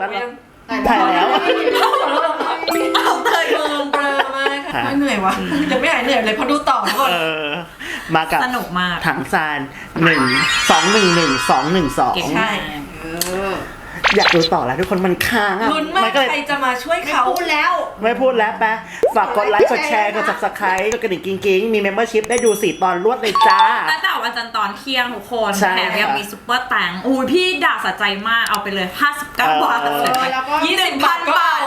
แล้วยังถ่ายแล้ว เอาเตยมือเบลอมากค่ะไม่เหนื่อยวะยังไม่หายเหนื่อยเลยเพราะดูต่อทุกคน เออ มากับสนุกมาก ถังซานหนึ่งสองหนึ่งหนึ่งสองหนึ่งสอง เก่งใช่มาก เออ อยากดูต่อแล้วทุกคนมันค้างอะลุ้นมากก็เลยใครจะมาช่วยเขาพูดแล้ว ไม่พูดแล้วแปะฝากกดไลค์กดแชร์กด subscribe กดกระดิ่งกิ๊งกิ๊งมี membership ได้ดูสี่ตอนรวดเลยจ้าตั้งแต่วันจันทร์ตอนเที่ยงทุกคนใช่แถมยังค่ะมีซุปเปอร์แตงอุ้ยพี่ด่าสะใจมากเอาไปเลย 59 บาทเออเลยไปแล้วก็ยี่สิบพันบาท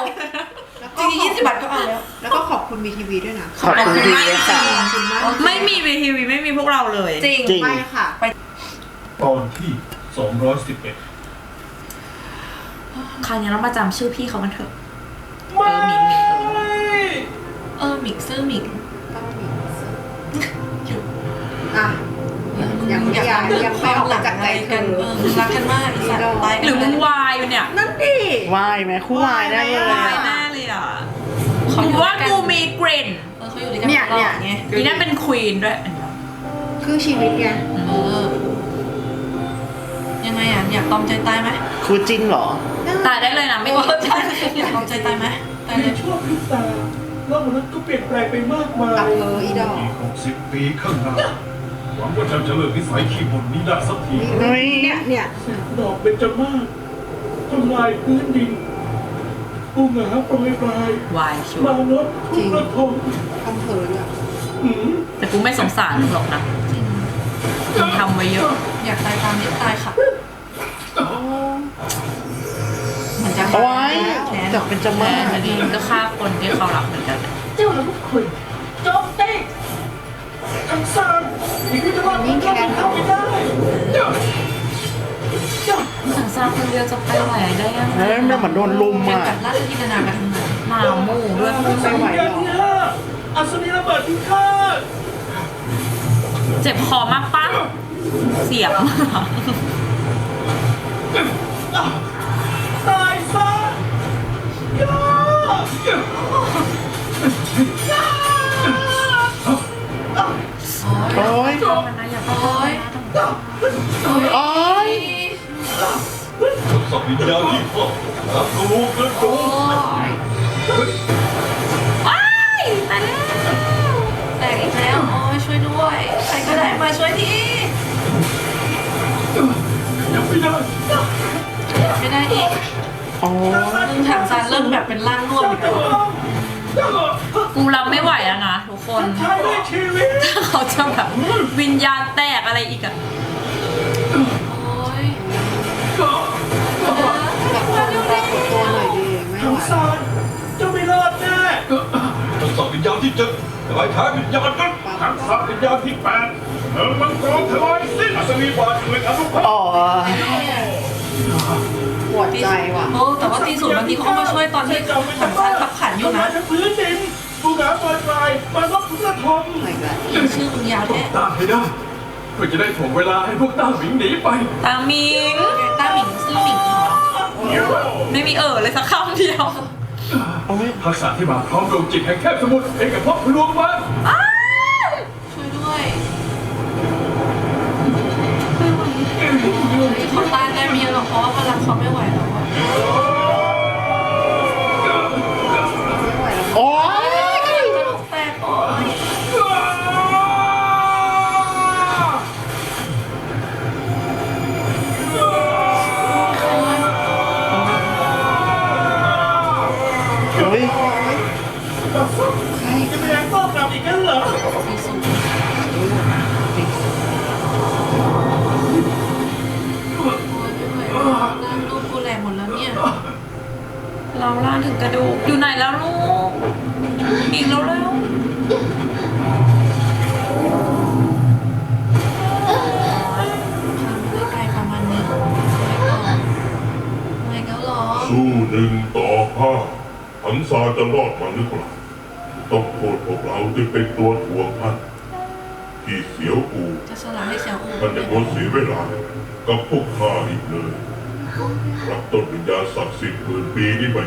แล้วจริงๆยี่สิบบาทก็เอาแล้ว แล้วก็ขอบคุณบีทีวีด้วยนะ ขอบคุณพี่ด้วยค่ะขอบคุณมากไม่มีวีทีวีไม่มีพวกเราเลย จริงจริงไม่ค่ะตอนที่ 211 คราวนี้เรามาจำชื่อพี่เขากันเถอะ เออหมิงหมิงเออเออหมิงซื่อหมิงต้องมีหยุดอะ ยังไม่อยากอยากทำเรื่องยังคไม่วามออกหลังจากอะใจไรเธกันอเออรักกันมากอีสัตว์ตายหรือมึงวายอยู่เนี่ยนั่นดิ วายไหมคู่วายได้เลวายยแน่เลยอะหรือว่ากูมีกลิ่นเออเขาอยู่ด้วยกันเนี่ยตลเนี่อยดไงอีนั่นเป็นควีนด้วยคือชีวิตไงเออ ยังไงอะ อยากตอมใจตายไหมคู่จริงเหรอ ตายได้เลยนะไม่โอ้มีใช่อยากตอมใจตายไหมตายในเลยช่วงพริบตาโลกมนุษย์ก็เปลี่ยนแปลงไปมากมาอัยบเอออีดอกอีก60ปีข้างหน้า หวังว่าฉันจะเลิกนิสัยขี้บ่นนี้ได้สักทีเฮ้ยเนี่ยเนี่ยดอกเบญจมาศทำลายพื้นดินปูหงาโปรยปลายวายชัวมาร์นพทุกระทมทำเผลอด้วยหืมแต่กูไม่สงสารมึงหรอกนะจริงมึงทำไว้เยอะ อยากตายตามนี้ตายค่ะเหมือน จะเอาไว้แค้นจับเป็นจมาแม่ศมันก็ฆ่าคนที่เขารักเหมือนกัน เจ้าและพวกคุณโจมตีทั้งสามนี่คือจะรอดนี่แค้นเอาไม่ได้เจ้าเจ้าสังสารคนเดียวจะไปไหวได้ยังไงเฮ้ยมันเหมือนโดนลุมยังอะ กับราชกินนากันทั้งนั้นหมาหมู่ด้วย ไม่ไหวหรอกที่ห้าอัศนีระเบิดพิฆาตเจ็บคอมากปะเสียบต โอ้ยโอ้ยโอ้ยสับวิญญาณที่พ่อรับรู้กระดูโอ้ยตายแล้วแตกอีกแล้วโอ้ยช่วยด้วย ใครก็ได้มาช่วยทียังไม่ได้ไม่ได้อีกโอ้ยถังซานเริ่มแบบเป็นร่าง รับไม่ไหวแล้วนะทุกคนใช้ได้ชีวิตถ้าเขาจะแบบวิญญาณแตกอะไรอีกอะโอ้ยแบบคนปรากฏตัวหน่อยดีไม่ทั้ไหงวสารจะไม่รอดแน่ทดสอบวิญญาณที่เจ็ดทลายฐานวิญญาณนั้นทักษะวิญญาณที่แปดเออมังกรทลายสิ้นอัศนีบาทเงินอนุภาพอ๋อปวดใจว่ะโอ้แต่ว่าตีสูตรบางทีเขาก็มาช่วยตอนที่ถังซานขับขันอยู่นะทั้งพื้นดิน ภูเขาปล่อยปลายมันก็พุทธทมไหนกันชื่อมึงยาวแท้ตามให้ได้เพื่อจะได้ถ่วงเวลาให้พวกต้าหมิงหนีไป ตามิงต้าหมิงซื่อหมิงเหรอไม่มีเออเลยสักคำเดียวโอ้ยทักษะที่มาพร้อมดวงจิตแห่งแคบสมุทรเอกภพลวงมันช่วยด้วยเขาต้านได้ไม่เยอะหรอกเพราะว่าพลังเขาไม่ไหวแล้วอะ เราล่างถึงกระดูก อยู่ไหนแล้วลูกอีกแล้วแล้วไกลประมาณนึงไม่ก่อนไม่ก็หรอ สู้หนึ่งต่อห้าหันซาจะรอดมาหรือเปล่าต้องโทษพวกเราที่เป็นตัวถ่วงท่านที่เสียวอูจะสละให้เสียวอูท่านจะงดเสียเวลากับพวกข้าอีกเลย รับต้นวิญญาณศักดิ์สิทธิ์หมื่นปีนี้ไป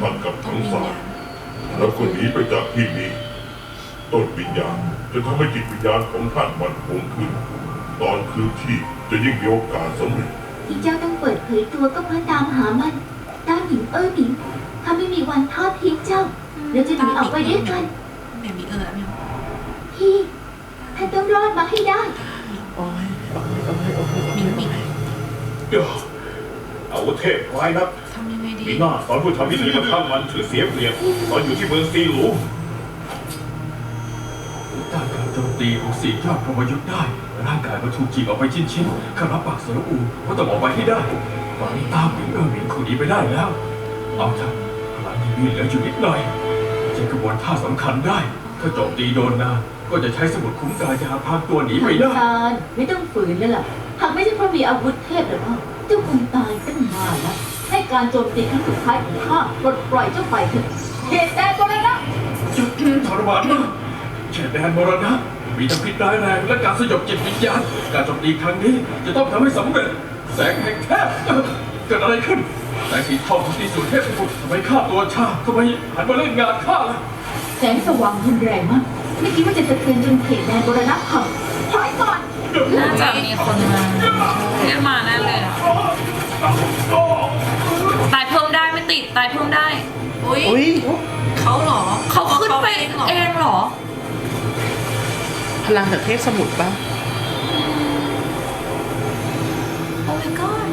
ท่านกับทั้งสามแล้วก็หนีไปจากที่นี้ต้นวิญญาณจะทำให้จิตวิญญาณของท่านมันคงขึ้น ตอนคืนที่จะยิ่งมีโอกาสสำเร็จที่เจ้าต้องเปิดเผยตัวก็เพราะตามหามันตหญิงเออหนิงข้าไม่มีวันทอดทิ้งเจ้าเราจะหนีออกไปด้วยกันแม่มีเออแล้วไม่เอาพี่ท่านต้องรอดมาให้ได้โอ้ยโอ้ยโอ้ยโอ้ยมิงมิงเดี๋ยวเอาเทพร้ายนักทำยังไงดีมีหน้าสอนผู้ทำพิธีมาทำมันถือเสียเปรียบตอนอยู่ที่เมืองซีหลูต้านการโจมตีของสี่ยอดพรหมยุทธ์ได้ ร่างกายมันถูกจีบออกไปชิ้นๆข้ารับปากเสืออูว่าต้องออกไปให้ได้หวังตามหมิงเออหมิงคงหนีไปได้แล้ว เอาเถอะพลังยังมีเหลืออยู่นิดหน่อยจะกระบวนท่าสำคัญได้ ถ้าโจมตีโดนนานก็จะใช้สมุดคุ้มกายยาพรางตัวหนีไปได้ซานไม่ต้องฝืนแล้วล่ะหากไม่ใช่เพราะมีอาวุธเทพหรือว่าเจ้าคงตายตั้งนานแล้วให้การโจมตีครั้งสุดท้ายของข้าปลดปล่อยเจ้าไปเถอะเหตุแดนบรณะจุดทรมานมากแค่แดนมรณะมีทั้งพิษร้ายแรงและการสยบจิตวิญญาณการโจมตีครั้งนี้จะต้องทำให้สำเร็จ แสงแห่งเทพเกิดอะไรขึ้นแสงสีทองของตีสูรเทพบุตรทำไมข้าตัวชาทำไมหันมาเล่นงานข้าล่ะแสงสว่างรุนแรงมากไม่คิดว่าจะสะเทือนจนเขตแดนบรณะพังถอยก่อ นน่าจะมีคนมาเรียกมาแน่เลยอะตายเพิ่มได้ไม่ติดตายเพิ่มได้ อุ้ยอุ้ยเขาเหรอเขาขึ้นไปเองเหรอเองเหรอ พลังจากเทพสมุทรปะ โอ้ my god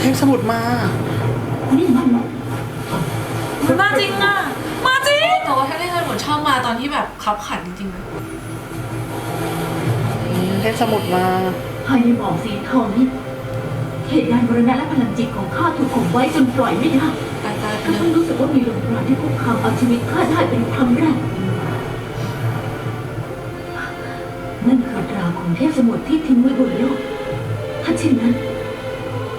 เทพสมุทรมานี่มันมันมาจริงอะ มาจริง แต่ว่าถ้าเล่นกันหมดชอบมาตอนที่แบบขับขันจริงๆนะ เทพสมุทรมาภายในหมอกสีทองนี้เขตแดนบรณะและพลังจิตของข้าถูกข่มไว้จนปล่อยไม่ได้ตายตายไปข้าเลเพิ่งยรู้สึกว่ามีลมปราณที่คุกคามเอาชีวิตข้าได้เป็นครั้งแรกนั่นคือตราของเทพสมุทรที่ทิ้งไว้บนโลกถ้าเช่นนั้น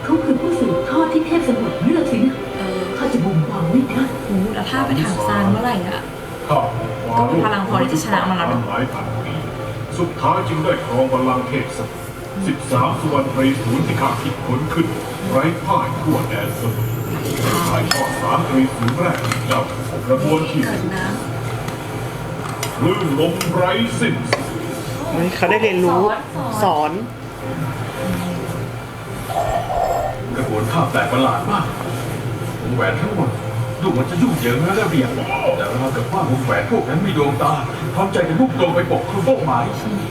เขาคือผู้สืบทอดที่เทพสมุทรเลือกสินะเออข้าจะบ่มวางไม่ได้โหแล้วถ้าไปถามซานเมื่อไหร่อะข้าก็มีพลังพอที่จะชนะมันแล้วนะหลายพันปี สุดท้ายจึงได้ครองบัลลังก์เทพสมุทรสิบสามสุวรรณไตรศูนย์ที่ข้าคิดค้นขึ้น ไร้พ่ายทั่วแดนสมุทรถ่ายทอดสามไตรศูนย์แรกของเจ้ากระบวนที่เกิดนะคลื่นลมไร้สิ้นสุดเฮ้ยเขาได้เรียนรู้ สอน กระบวนท่าแปลกประหลาดมากวงแหวนทั้งหมด ดูเหมันจะยุ่งเหยิงและระเบียบแต่เราวกับว่าวงแหวนพวกนั้นมีดวงตาพร้อมใจกันมุ่งตรงไปปกคลุมเป้าหมาย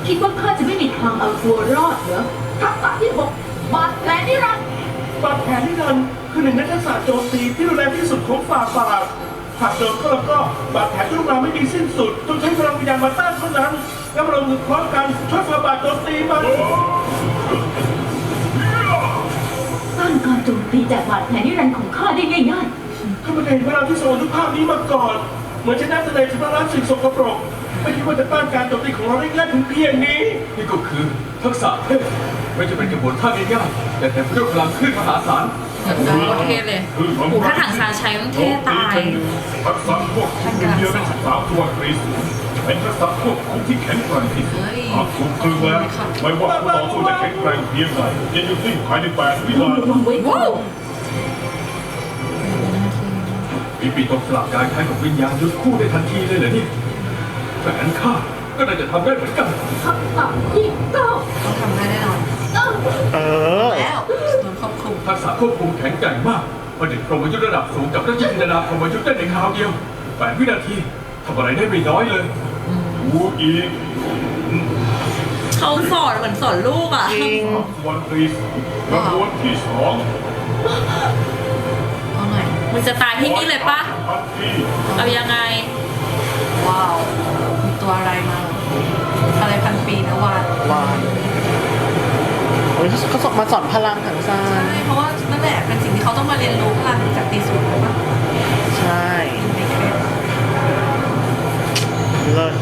คิดว่าข้าจะไม่มีทางเอาตัวรอดเหรอทักษะที่หกบาดแผลนิรันดร์บาดแผลที่นันคือหนึ่งในทักษะโจมตีที่รุนแรงที่สุดของฝ่าบาทหากโดนก็แล้วก็บาดแผลที่รุนแรงไม่มีสิ้นสุดต้องใช้พลังวิญญาณมาต้านเท่านั้นแล้วเรามือพร้อมกันช่วยฝ่าบาทโจมตีมันต้านการโจมตีจากบาดแผลนิรันดร์ของข้าได้ง่ายข้าไม่เคยเห็นพลังที่สมรรถภาพนี้มาก่อน เหมือนชนะแสดงชนะล้างสิ่งสกปรกไม่คิดว่าจะต้านการโจมตีของเราได้ง่ายถึงเพียงนี้นี่ก็คือทักษะเทพไม่จะเป็นกระบวนท่าง่ายๆแต่เต็มไปด้วยพลังขึ้นมหาศาลเกิดการโคตรเท่เลยคลื่นลมโอ้ถ้าถังซานใช้ต้องเท่ตายทักษะควบคุมเดียวได้สิบสามสุวรรณไตรศูนย์เป็นทักษะควบคุมที่แข็งแกร่งที่สุดเฮ้ยหากถูกตรึงแล้วไม่ว่าผู้ต่อสู้จะแข็งแกร่งเพียงใดจะหยุดนิ่งภายในแปดวิๆนาระที วังไว้ก่อนมีปีตกสลับการใช้ของวิญญาณยุดคู่ได้ทันทีเลยเหรอเนี่ยแต่งั้นข้าก็น่าจะทำได้เหมือนกันทักษะที่เก้าต้องทำได้แน่นอนเอ้าเออแล้วโดนควบคุมทักษะควบคุมแข็งแกร่งมากประดิษฐ์พรหมยุทธ์ระดับสูงกับราชจินตนาพรหมยุทธ์ได้ในคราวเดียวแปดวินาทีทำอะไรได้ไม่น้อยเลยดูอีกเขาสอนเหมือนสอนลูกอะจริงสุวรรณไตรศูนย์กระบวนที่สองเอาหน่อย มึงจะตายที่นี่เลยปะทันทีเอายังไง ว้าวมีตัวอะไรมาอะไรพันปีนะวานวานโอ้ยเขาสอนมาสอนพลังถังซาใช่นเพราะว่านั่นแหละเป็นสิ่งที่เขาต้องมาเรียนรู้พลังจากตีสูงหรือเปล่าใช่ในเคสเลิศ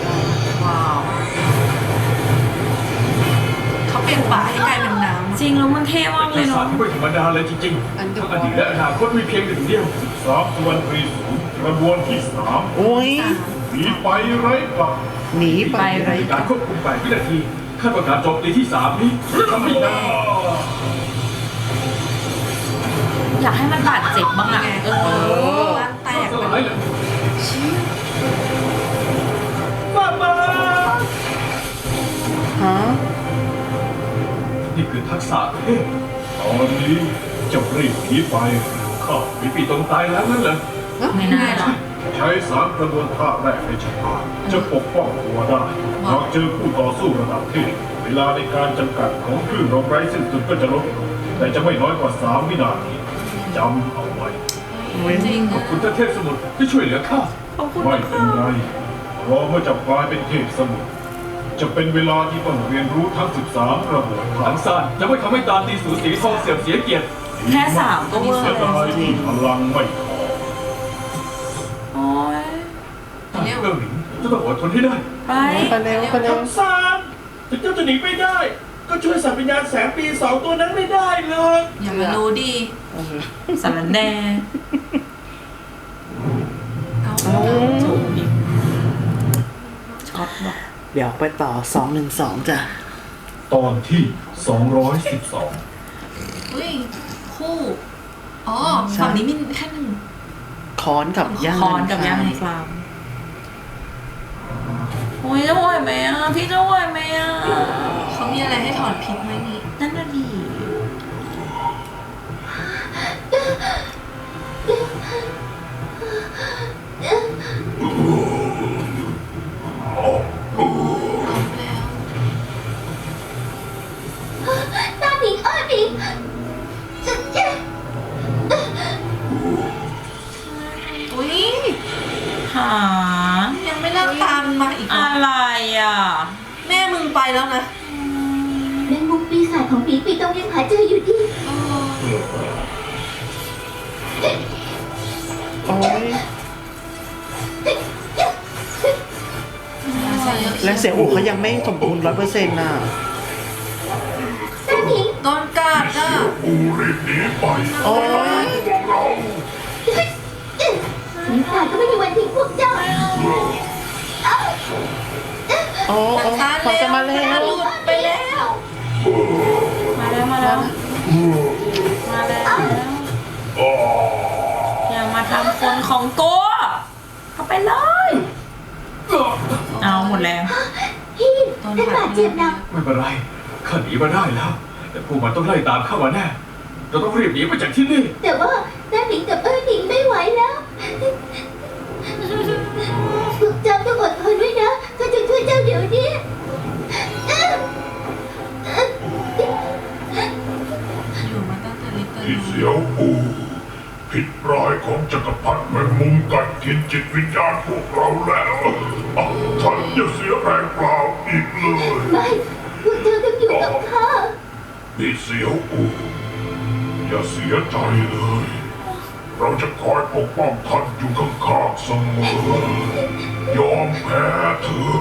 ริงแล้วมันเท่มากเลทัยกษะเนาะ ที่ไม่ธรรมดาเลยจริงๆทั้งอดีตและอนาคตมีเพียงหนึ่งเดียวสามสุวรรณไตรศูนย์กระบวนที่สามอุ้ยหนีไปไร้กลับหนีไปไป ในการควบคุมแปดวินาทีคาดว่าการโจมตีที่สามนี้จะทำให้ได้อยากให้มันบาดเจ็บบ้างอะเออบ้านแตกสไปลายเลเลยยฝ่าบาทฮะนี่คือ ทักษะเทพตอนนี้เจะรีบหนีไปขอ๋อมีปีตรงตายแล้วนั่นเหรอไม่น่าหรอก ใช้สามกระบวนท่าแรกในชะตาจะปกป้องตัวได้หากเจอคู่ต่อสู้ระดับเทพเวลาในการจำกัดของคลื่นลมไร้สิ้นสุดก็จะลดลงแต่จะไม่น้อยกว่า3วินาทีจำเอาไว้ จริงขอบอะคุณท่านเทพสมุทรที่ช่วยเหลือข้าขอบคุณไม่นะเป็นคะ ไรรอเมื่อจะกลายเป็นเทพสมุทร จะเป็นเวลาที่ต้องเรียนรู้ทั้ง 13กระบวนหท่าลังซานจะไม่ทำให้ตาตีสูสีทองเสื่อมเสียเกียรติแค่สามก็เวอเสียร์ดายที่พลังไม่พอโอ้ยท่านเรื่องหนิงจะต้องอดทนให้ได้ไปไปเร็วไปเร็วคำสารถึงเจ้าจะหนีไม่ได้ ก็ช่วยสัตว์วิญญาณแสงปีสองตัวนั้นไม่ได้เลยอย่ามารู้ดิสารแหน่เอาจูบอีกช็อตบอก เดี๋ยวไปต่อ212จ้ะ ตอนที่ 212 เฮ้ยคู่ อ๋อฝั่งนี้มีแค่หนึ่งค้อนกับย่างคอนกับย่างในฟาร์มโอ้ยจะไหวไหมอะ พี่จะไหวไหมอะเขามีอะไรให้ถอนพิษไหมนี่นั่นน่ะดิ ยงอูเขายังไม่สมบูรณ์ร้อยเปอร์เซ็นต์น่ะตาหนิงโดนกัดอะอูรีบหนีไปโอ้ยพวกเราปีศาจก็ไม่มีวันทิ้งพวกเจ้าโอ้ทางโอ้ซ้ายขอจะมาแล้วหลุดไปแล้ว มาแล้ว มาแล้ว มาแล้วอย่ามาทำคนของโก้เข้าไปเลย เอาหมดแรงพี่โด นท่านหับาดเจ็บหนักไม่เป็นไรข้าหนีมาได้แล้ว แต่พวกมันต้องไล่ตามข้ามาแน่เราต้องรีบหนีไปจากที่นี่ แต่ว่าตาหนิงกับเอ้ยหนิงไม่ไหวแล้วพวกเจ้าต้องอดทนด้วยนะข้าจะช่วยเจ้าเดี๋ยวนี้อยู่มาตั้งแต่เล็กแต่ที่น้อยเสียวอูผิดร้ายของจักรพรรดิแมงมุมกัดกินจิตวิญญาณพวกเราแล้ว อะท่านอย่าเสียแรงเปล่าอีกเลยไม่พวกเจ้าต้องอยู่กับข้าที่เสียวอูอย่าเสียใจเลย เราจะคอยปกป้องท่านอยู่ข้างๆเสมอยอมแพ้เถอะ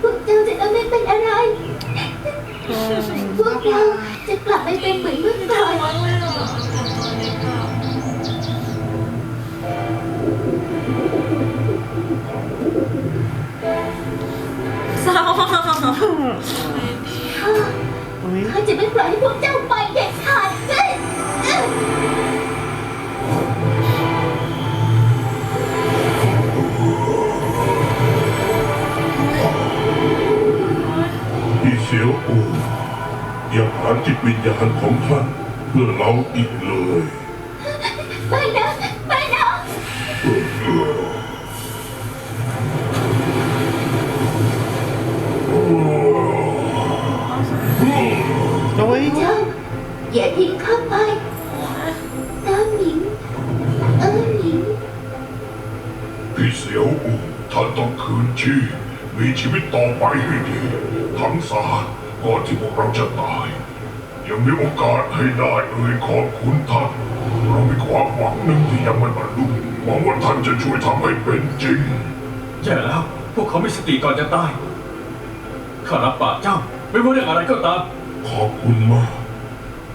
พวกเจ้าจะต้องไม่เป็นอะไร พวกเราจะกลับไปเป็นเหมือนเมื่อก่อน ข้าจะไม่ปล่อยให้พวกเจ้าไปเด็ดขาดเอ้ยเอ้ยที่เสียวอูอย่าหาจิตวิญญาณของท่านเพื่อเราอีกเลยาทิ้งข้าไปตาหมิงเอ้ยหมิงพี่เสียวอูท่านต้องคืนชีพมีชีวิตต่อไปให้ดี ทั้งสารก่อนที่พวกเราจะตาย ยังมีโอกาสให้ได้เอ่ยขอบคุณท่านเรามีความหวังหนึ่งที่ยังไม่บรรลุหวังว่าท่านจะช่วยทำให้เป็นจริงแย่แล้ว พวกเขาไม่สติก่อนจะตายข้ารับปากเจ้า ไม่ว่าเรื่องอะไรก็ตาม ขอบคุณมาก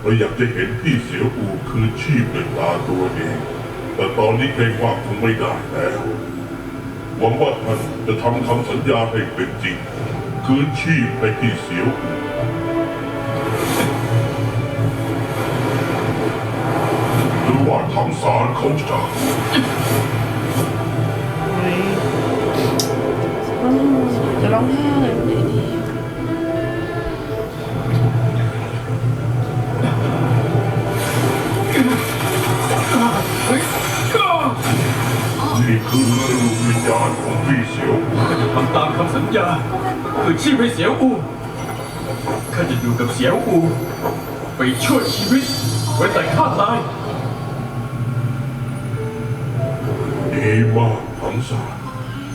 เราอยากจะเห็นพี่เสียวอูคืนชีพด้วยตาตัวเอง แต่ตอนนี้เกรงว่าคงไม่ได้แล้ว หวังว่าท่านจะทำคำสัญญาให้เป็นจริง คืนชีพให้พี่เสียวอูหรือว่าทางสารเขาจะโอ้ยจะร้องไห้ ญาคือชีพให้เสียวอูข้าจะอยู่กับเสียวอูไปช่วยชีวิตไว้แต่ข้าตายดีมากทั้งสาม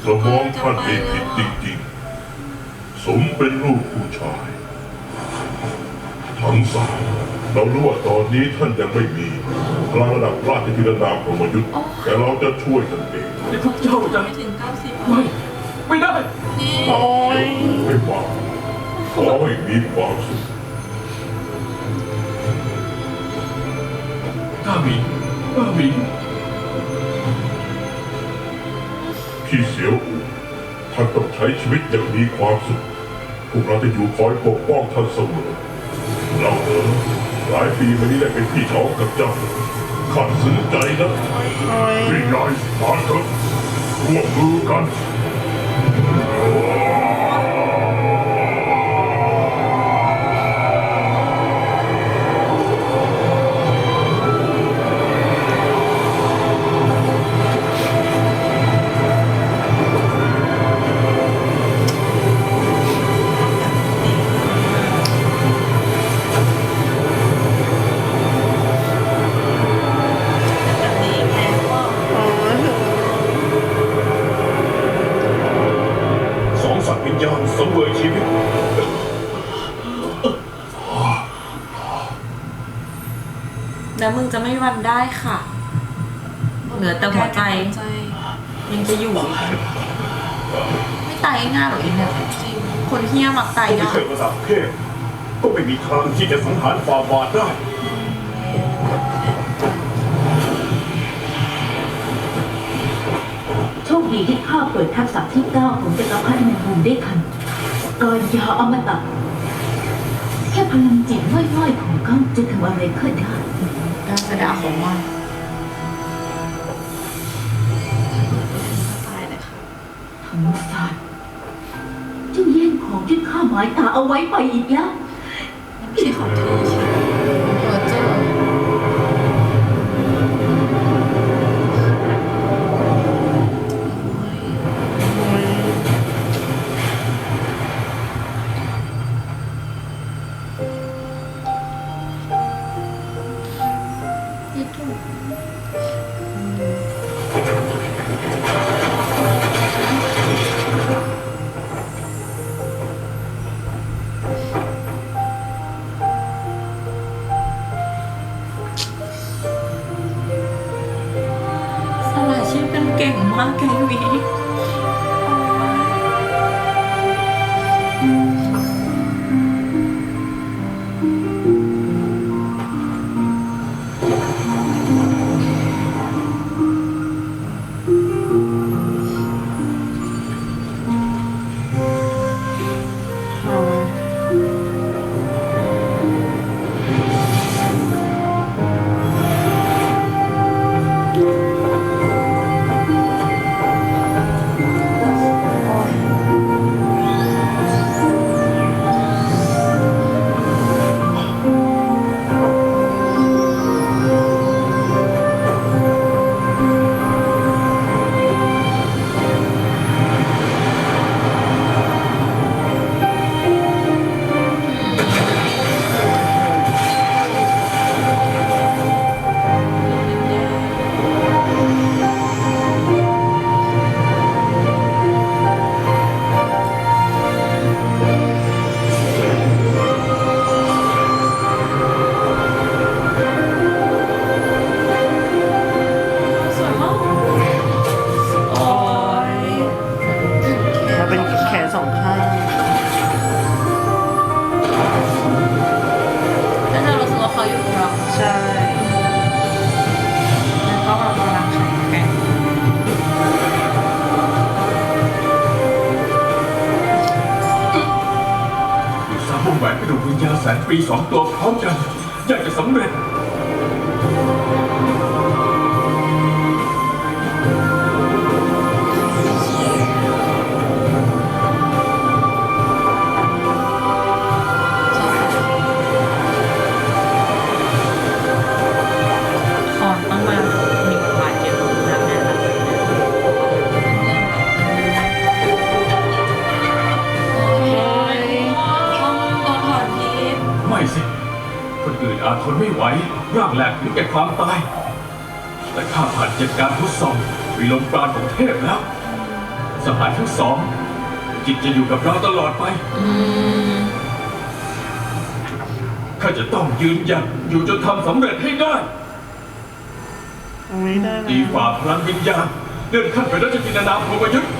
สมองท่านเองผิดจริงๆ สมเป็นลูกผู้ชายทั้งสามเรารู้ว่าตอนนี้ท่านยังไม่มีพลังระดับราชธินดาพรหมยุทธ์แต่เราจะช่วยท่านเองนี่พวกเจ้าจะไม่ถึงเก้าสิบไม่ ไม่ได้นี่ โอ้ยไม่ว่าขอให้มีความสุขกล้าหมิงกล้าหมิงพี่เสียวอูท่านต้องใช้ชีวิตอย่างมีความสุข พวกเราจะอยู่คอยปกป้องท่านเสมอ เราเออหลายปีมานี้ได้เป็นพี่น้องกับเจ้าข้าซึ้งใจนะพี่ใหญ่มาเถอะร่วมมือกัน ไม่มีวันได้ค่ะเหลือแต่หัวใจใจ ยังจะอยู่อีกไม่ตายง่ายๆหรอกอินเนี่ยจริงคนเฮี้ยมักตายไม่ยากใช่ระดับเทพก็ไม่มีทางที่จะสังหารฟาบาทได้โชคดีที่ข้าเปิดทักษะที่เก้าของจักรพรรดิแมงมุมได้ทันกรยาอมตะแค่พลังจิตว่อยๆของเขาจะทำอะไรขึ้นได้ การแสดงของมันตายเลยค่ะธรรมศาสตร์เจ้าแย่งของที่ข้าหมายตาเอาไว้ไปอีกแล้วไม่ใช่ของเธ ส ญญาแสนปีสองตัวพร้อมกันอยากจะสำเร็จ แหลกถึงแก่ความตายแต่ข้าผ่านเจ็ดการทดสอบวิลมปราณของเทพแล้วสหายทั้งสอง จิตจะอยู่กับเราตลอดไปข้าจะต้องยืนหยัดอยู่จนทำสำเร็จให้ได้ไม่ได้ตีฝ่าพลังวิญญาณเลื่อนขั้นเป็นราชกินนามพรหมยุทธ์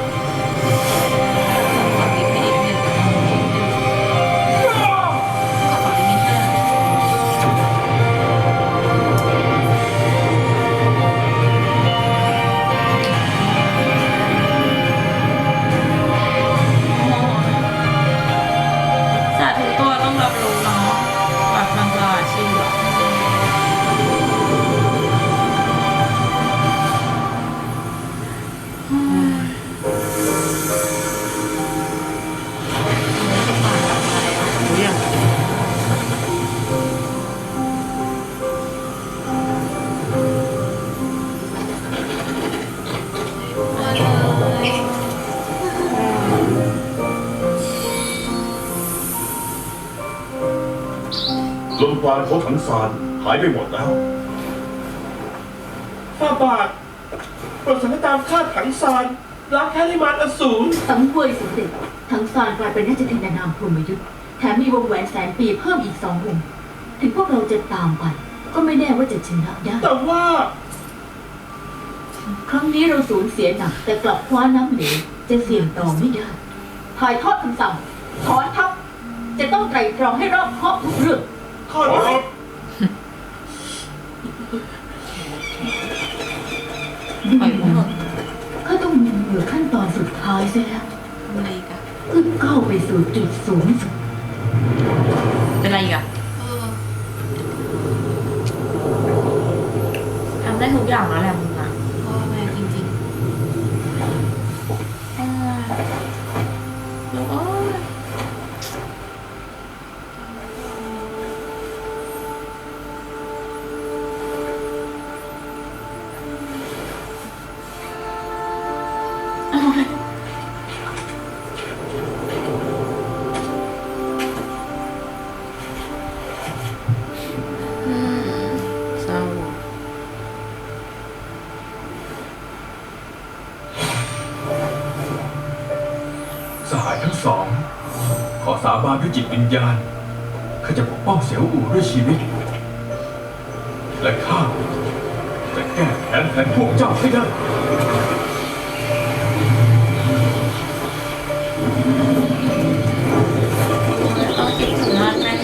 ลมปราณของถังซานหายไปหมดแล้วฝ่าบาทโปรดสังฆตามข้าถังซานล้างแค้นให้มารอสูรสังเวยสำเร็จทั้งซานกลายเป็นราชธินานามพรหมยุทธ์แถมมีวงแหวนแสนปีเพิ่มอีกสองวง ถึงพวกเราจะตามไป ก็ไม่แน่ว่าจะชนะได้ แต่ว่า ครั้งนี้เราสูญเสียหนัก แต่กลับคว้าน้ำเหลวจะเสี่ยงต่อไม่ได้ถ่ายทอดคำสั่งถอนทัพจะต้องไตร่ตรองให้รอบคอบทุกเรื่อง ขอรับปล่อยผมหมดข้าต้องมีเหนือขั้นตอนสุดท้ายเสียแล้วทำอะไรอีกอะเพื่อก้าวไปสู่จุดสูงสุดเป็นอะไรอีกอะเออทำได้ทุกอย่างแล้วแหละมึง บานด้วยจิตวิญญาณข้าจะปกป้องเสียวอู่ด้วยชีวิต และข้าจะแก้แค้นแทนพวกเจ้าให้ได้เราคิดถึงมากนะ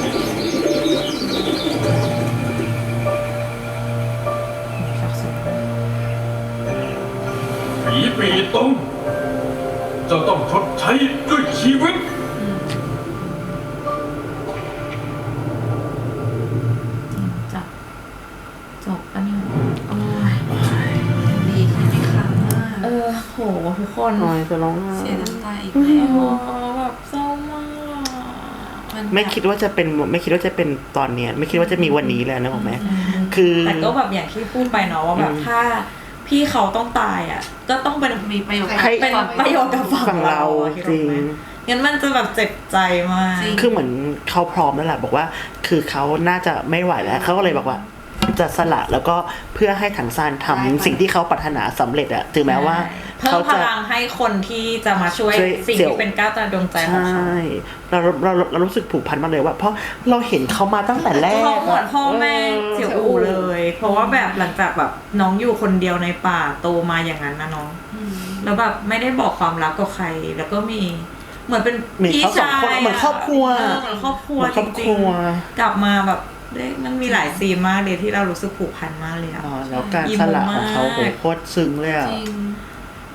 ผีปีตรงจ้าต้องชดใช้ด้วยชีวิต นหน่อยจะร้องไห้เสียน้ำตาอีกโอ้แล้วแบบเศร้ามากนไม่คิดว่าจะเป็นไม่คิดว่าจะเป็นตอนเนี้ย ไม่คิดว่าจะมีวันนี้แล้วนะบอกไหมคือแต่ก็แบบอย่างที่พูดไปเนาะว่าแบบถ้าพี่เขาต้องตายอะ ก็ต้องเป็นมีประโยชน์ให้เป็นประโยชน์กับฝั่ฝั่งงเราเราอะจริงงั้นมันจะแบบเจ็บใจมากจริงคือเหมือนเขาพร้อมแล้วแหละบอกว่า คือเขาน่าจะไม่ไหวแล้วเขาก็เลยบอกว่า จะสละแล้วก็เพื่อให้ถังซานทำสิ่งที่เขาปรารถนาสำเร็จอะถึงแม้ว่า เพิ่เขามพจะลังให้คนที่จะมาช่วยช่วยสิ่งเสี่ยวที่เป็นก้าวตาดวงใจใชของเขา่เราเราเรารู้สึกผูกพันมากเลยว่า เพราะเราเห็นเขามาตั้งแต่แรกเขาเหมือนพ่อแม่ออเสี่ยวอู่เลย เพราะว่าแบบหลังจากแบบน้องอยู่คนเดียวในป่าโตมาอย่างนั้นนะน้องแล้วแบบไม่ได้บอกความลับกับใคร แล้วก็มีเหมือนเป็นมีพี่เขาสองชายคนเหมือนครอบครัวเออเหมือนครอบครัวเหมือนคจรอบคริรังวๆกลับมาแบบได้มันมีหลายซีนมากเลยที่เรารู้สึกผูกพันมากเลยอะอ๋อแล้วการสละของเขาโหโคตรซึ้งเลยอะจริง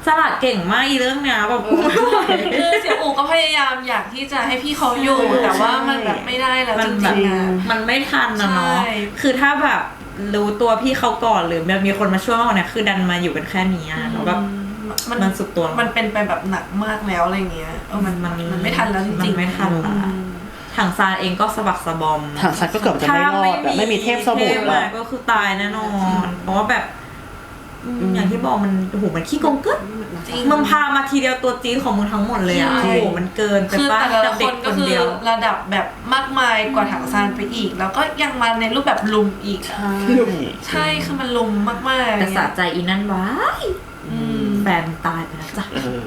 สลัดเก่งมากอีเรื่องเนี้ยแบบกูไม่ไหว คือเสี่ยวอูก็พยายามอยากที่จะให้พี่เขาอยู่แต่ว่ามันแบบไม่ได้แล้วมัจนแบบ ริงๆอะ มันไม่ทันนะเนาะ ใช่ คือถ้าแบบรู้ตัวพี่เขาก่อนหรือแบบมีคนมาช่วยมากกว่านี้คือดันมาอยู่กันแค่นี้อะแล้วแบบ มันมันสุดตัวมันเป็นไปแบบหนักมากแล้วอะไรเงี้ยเออมันมันมันไม่ทันแล้วจริงๆมันไม่ทันละอืม ถังซานเองก็สะบักสะบอม ถังซานก็เกือบจะไม่รอดอะไม่มีเทพสมุทรเทพอะมาก็คือตายแน่นอน เพราะว่าแบบ อืมอย่างที่บอกมันโอ้โหมันขี้โกงกึดมันพามาทีเดียวตัวจี๊ดของมึงทั้งหมดเลยอะใช่ โอ้โหมันเกินไปคือป้าแต่ละกับคเด็กนคก็นคือเดียว ระดับแบบมากมายกว่าถังซานไปอีก แล้วก็ยังมาในรูปแบบลุมอีกอะใช่ใช่คือมันลุมมากๆแต่สะใจอีนั่นวะอืมแฟนตายไปแล้วจ้ะ เออ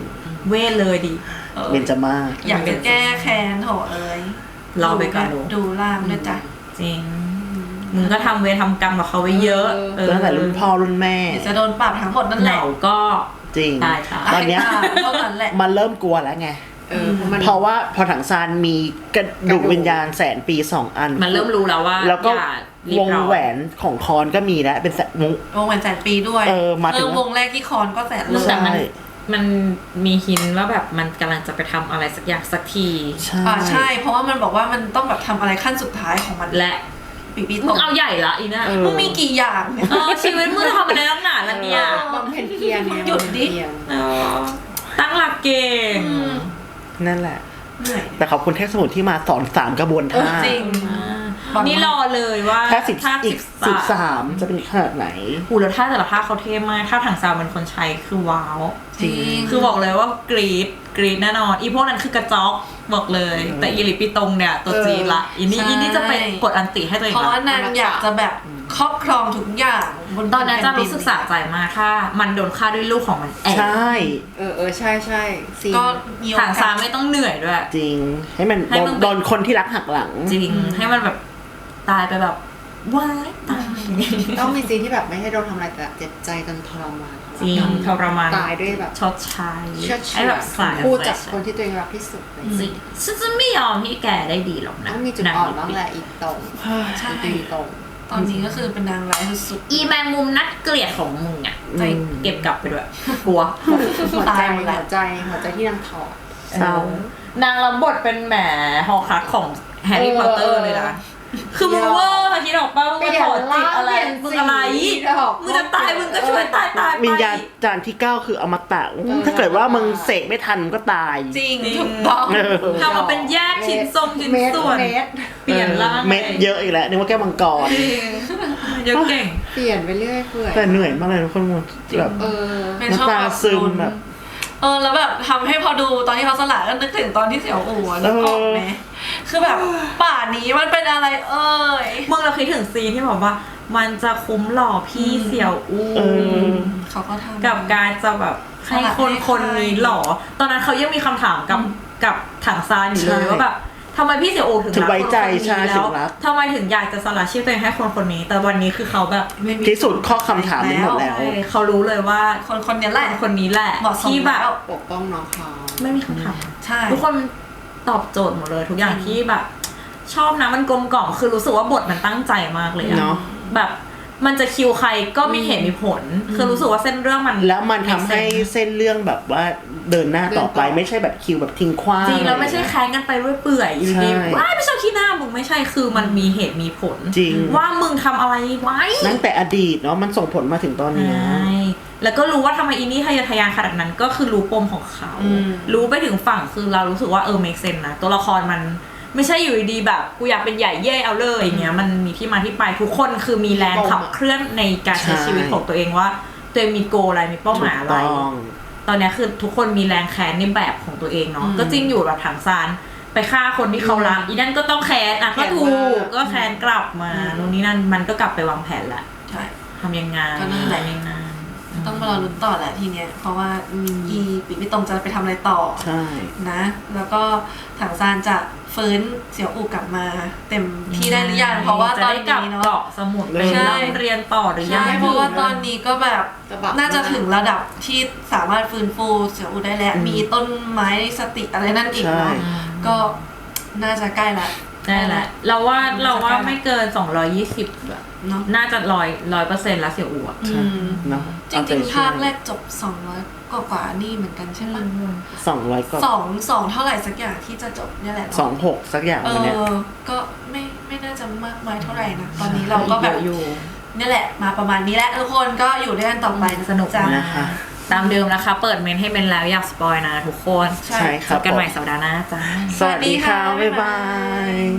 เว้เลยดิเออเบนจามาศอยากจะแก้แค้นโถเอ้ยรอไปก่อนลูกดูล่ามด้วยจ้ะ จริง มึงก็ทำเวรทำกรรมกับเขาไว้เยอะเออตั้งแต่รุ่นพ่อรุ่นแม่เดี๋ยวจะโดนปรับทั้งหมดนั่นแหเหละงาก็จริง ตายตายตอนเนี้ย เท่านั้นแหละ มันเริ่มกลัวแล้วไง เออเพราะมัน เพราะว่าพอถังซานมีกระดูกวิญญาณแสนปีสองอันมันเริ่มรู้แล้วว่าแล้วก็อย่ารีบวงร้อน แหวนของคอนก็มีแล้วเป็นแสนวงวงแหวนแสนปีด้วยเออมาถึงวงแรกที่คอนก็แสนเลแต่ยมัน ใช่มันมีหินว่าแบบมันกำลังจะไปทำอะไรสักอย่างสักที ใช่ อ่าใช่ เพราะว่ามันบอกว่ามันต้องแบบทำอะไรขั้นสุดท้ายของมัน และ ปีปีมึตงกเอาใหญ่ละอีน่ะเออ มึงมีกี่อย่างเนี่ยเออชีวิตมึงทำอะไรนักหนาแล้วเนี่ย บำเพ็ญเพียรไงหยุดดิ บำเพ็ญเพียรเออตั้งหลักเก่งอืมนั่นแหละ เหนื่อย แต่ขอบคุณเทพสมุทรที่มาสอนสามกระบวนท่าจริง อ่านี่รอเลยว่าถ้าสิบถ้าอีสิกบสิบสาสามมจะเป็นขนาดไหนหูแล้วถ้าแต่ละภาคเขาเท่มากถ้าถังซาวเป็นคนใช้คือว้าว จริง คือบอกเลยว่ากรีด กรีดแน่นอน อีพวกนั้นคือกระจอกบอกเลย แต่อีลิปปิตงเนี่ยตัวจีนละอีนี่ใช่ อีนี่จะไปกดอันติให้ตัวเองเพราะละว่านางอยากจะแบบครอบครองทุกอย่างบนตอนนั้นจะแผ่ดิรู้สึกสะใจมากถ้ามันโดนฆ่าด้วยลูกของมันเองใช่ เออเออใช่ใช่ซีนก็มีโอถังกาซาสไม่ต้องเหนื่อยด้วย จริง ให้มันให้โดมันนเป็นโดนคนที่รักหักหลัง จริงให้มันแบบตายไปแบบว้ายตาย ต้องมีซีนที่แบบไม่ให้โดนทำอะไรแต่เจ็บใจจนทรมาน จริงทรมานตายด้วยแบบชดใช้เชื่อดไอ้เชื่อแบบสายพูดจากคนที่ตัวเองรักที่สุดเลยจริงฉันจะไม่ยอมให้แกได้ดีหรอกนะต้องมีจุดอ่อนบ้างแหละอีกตรงใช่อีกตรงตอนนี้ก็คือเป็นนางร้ายสุดอีแมงมุมนัดเกลียดของมึงอะอืมเก็บกลับไปด้วยกลัวหัวใจตายหมดแล้วหัวใจหัวใจที่นางถอดเศร้านางรับบทเป็นแหมฮอร์คักของแฮร์รี่พอตเตอร์เลยนะ คือมึงเวอร์ค่ะคิดออกป่ะมึงจะถอดจิตอะไรมึงอะไรมึงจะตายมึงก็ช่วยตายตายไปวิญญาณจารย์ที่เก้าคืออมตะถ้าเกิดว่ามึงเสกไม่ทันมึงก็ตายๆจริงจริงถูกต้องเออทำมาเป็นแยกชิ้นทรงชิ้นเมตรส่วนเมตรเปลี่ยนร่างเม็ดเยอะอีกแล้วนึกว่าแก้วมังกรเยอะเก่งเปลี่ยนไปเรื่อยเปื่อยแต่เหนื่อยมากเลยทุกคนแบบเออเป็นช่องน้ำตาแบบซึมลุ้นแบบ เออแล้วแบบทำให้พอดูตอนที่เขาสลายก็นึกถึงตอนที่เสี่ยวอู่อะนึกออกไหมคือแบบป่านี้มันเป็นอะไรเอ่ยมึงเราคิดถึงซีนที่บอกว่า มันจะคุ้มหล่อพี่เสี่ยวอู้เออ เขาก็ทำ กับการจะแบบให้คนคนนี้หล่อตอนนั้นเขายังมีคำถามกับกับถังซานอยู่เลยใช่ ว่าแบบ ทำไมพี่เสี่ยวอูถึงถึงรักไว้ใจคนคนนี้ใช่แล้ถึวงรัก ทำไมถึงอยากจะสละชีพตัวเองให้คนคนนี้ แต่วันนี้คือเขาแบบไม่มี ที่สุดข้อคำถามนี้หมดแล้ว ใช่เขารู้เลยว่าคนคนนี้แหละคนนี้แหละเหมาะสมที่แบบแล้วปกป้องน้องเขาไม่มีคำถาม ใช่ ทุกคนตอบโจทย์หมดเลย ทุกอย่างที่แบบ ชอบนะมันกลมกล่อมคือรู้สึกว่าบทมันตั้งใจมากเลยอะเนอะ แบบ มันจะคิวใครก็มีเหตุมีผล คือรู้สึกว่าเส้นเรื่องมันแล้วมันทำให้ make sense เส้นเรื่องแบบว่าเดินหน้าต่อไปไม่ใช่แบบคิวแบบทิ้งขว้างจริงแล้วไม่ใช่แค้นกันไปเรื่อยเปื่อยอยู่ดีใช่ๆว้ายไม่ชอบขี้หน้ามึงไม่ใช่คือมันมีเหตุมีผลจริงว่ามึงทำอะไรไว้ตั้งแต่อดีตเนาะมันส่งผลมาถึงตอนใชเนี้ย่แล้วก็รู้ว่าทำไมอินี่ทะเยอทะยานขนาดนั้นก็คือรู้ปมของเขาอืมรู้ไปถึงฝั่งคือเรารู้สึกว่าเออ make sense นะตัวละครมัน ไม่ใช่อยู่ดีๆแบบกูอยากเป็นใหญ่เย่เอาเลยอย่างเงี้ยมันมีที่มาที่ไปทุกคนคือมีแรงขับเคลื่อนในการใช้ชีวิตของตัวเองว่าตัวเองมีโกอะไรมีเป้าหถูมายกอะไรต้องตอนเนี้ยคือทุกคนมีแรงแค้นในแบบของตัวเองเนาะก็จริงอยู่แบบถังซานไปฆ่าคนที่เขารักอีนั่นก็ต้องแค้นอะก็ถูกก็แค้นกลับมานู่นนี่นั่นมันก็กลับไปวางแผนละใช่ทำยังไงก็นั่นแหละทำยังไง ต้องมารอลุ้นต่อแหละทีเนี้ย เพราะว่าอีปิไม่ตรงจะไปทำอะไรต่อใช่ นะ แล้วก็ถังซานจะฟื้นเสี่ยวอูกลับมาเต็มที่ได้หรือยังเพราะว่าตอนจะได้กลับนี้เนาะ เกาะสมุทรไปใช่ ร่ำเรียนต่อหรือยัใช่งเพราะว่าตอนนี้ก็แบบจะบักน่าจะถึงระดับที่สามารถฟื้นฟูเสี่ยวอูได้แล้วมีต้นไม้สติอะไรนั่นอีกใช่ เนาะก็น่าจะใกล้ละ ได้แหละเราว่าน่าจะเราว่าใกล้ละไม่เกิน 220แบบเนาะน่าจะร้อยร้อยเปอร์เซ็นต์ละเสียอูอะอืมเนาะจริงๆภาคแรกจบ 200 กว่ากว่าๆนี่เหมือนกันใช่ปะสองร้อยก็สองสองเท่าไหร่สักอย่างที่จะจบเนี่ยแหละเนอะสองหกสักอย่างเอวันเนี้ยอก็ไม่ไม่น่าจะมากมายเท่าไหร่นะตอนนี้เราก็แบบอยู่ เนี่ยแหละมาประมาณนี้แหละทุกคนก็อยู่ด้วยกันต่อไปสนุกจ้า นะคะ ตามเดิมนะคะ เปิดเมนให้เป็นแล้วอยากสปอยนะทุกคนใช่ใช่คพรับบกันใหม่สัปดาห์หน้าจ้า สวัสดีค่ะสวัสดีค่ะบ๊ายบาย